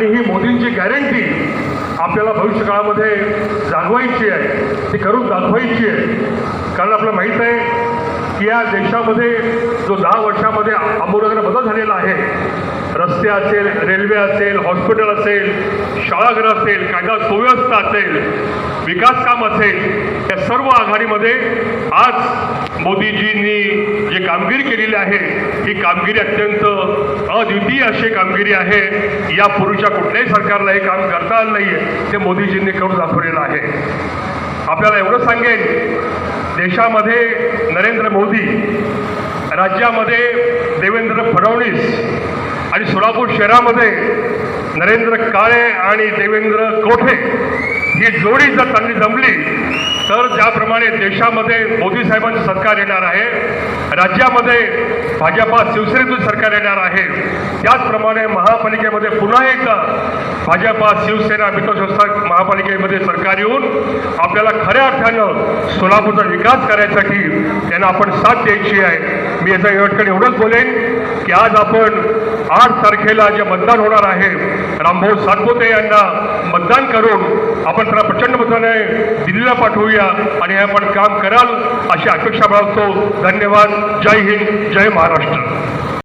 आणि ही मोदींची गॅरंटी आपल्याला भविष्य काळामध्ये जागवायची आहे. ती करून दाखवायची आहे. कारण आपल्याला माहीत आहे की या देशामध्ये जो दहा वर्षामध्ये आमूलाग्र बदल झालेला आहे रस्ते असेल रेल्वे असेल हॉस्पिटल असेल शाळाघर असेल कायदा सुव्यवस्था असेल विकास काम असेल या सर्व आघाडीमध्ये आज मोदीजींनी जे कामगिरी केलेली आहे ही कामगिरी अत्यंत अद्वितीय अशी कामगिरी आहे. यापूर्वीच्या कुठल्याही सरकारला हे काम करता आलं नाही आहे ते मोदीजींनी करून दाखवलेलं आहे. आपल्याला एवढं सांगेन देशामध्ये नरेंद्र मोदी राज्यामध्ये देवेंद्र फडणवीस आणि सोलापूर शहरामध्ये नरेंद्र काळे आणि देवेंद्र कोठे ही जोडी जर चांगली जमली तर ज्याप्रमाणे देशामध्ये मोदी साहेबांचं सरकार येणार आहे राज्यामध्ये भाजपा शिवसेनेतून सरकार येणार आहे त्याचप्रमाणे महापालिकेमध्ये पुन्हा एकदा भाजपा शिवसेना मित्रसंस्था महापालिकेमध्ये सरकार येऊन आपल्याला खऱ्या अर्थानं सोलापूरचा विकास करायसाठी त्यांना आपण साथ द्यायची आहे. मी याचा या एवढंच बोलेन. की आज आपण आठ तारखेला जे मतदान होणार आहे रामभाऊ सातपुते यांना मतदान करून आपण त्यांना प्रचंड मताने दिल्लीला पाठवूया आणि हे आपण काम कराल अशी अपेक्षा बाळगतो. धन्यवाद. जय हिंद. जय महाराष्ट्र.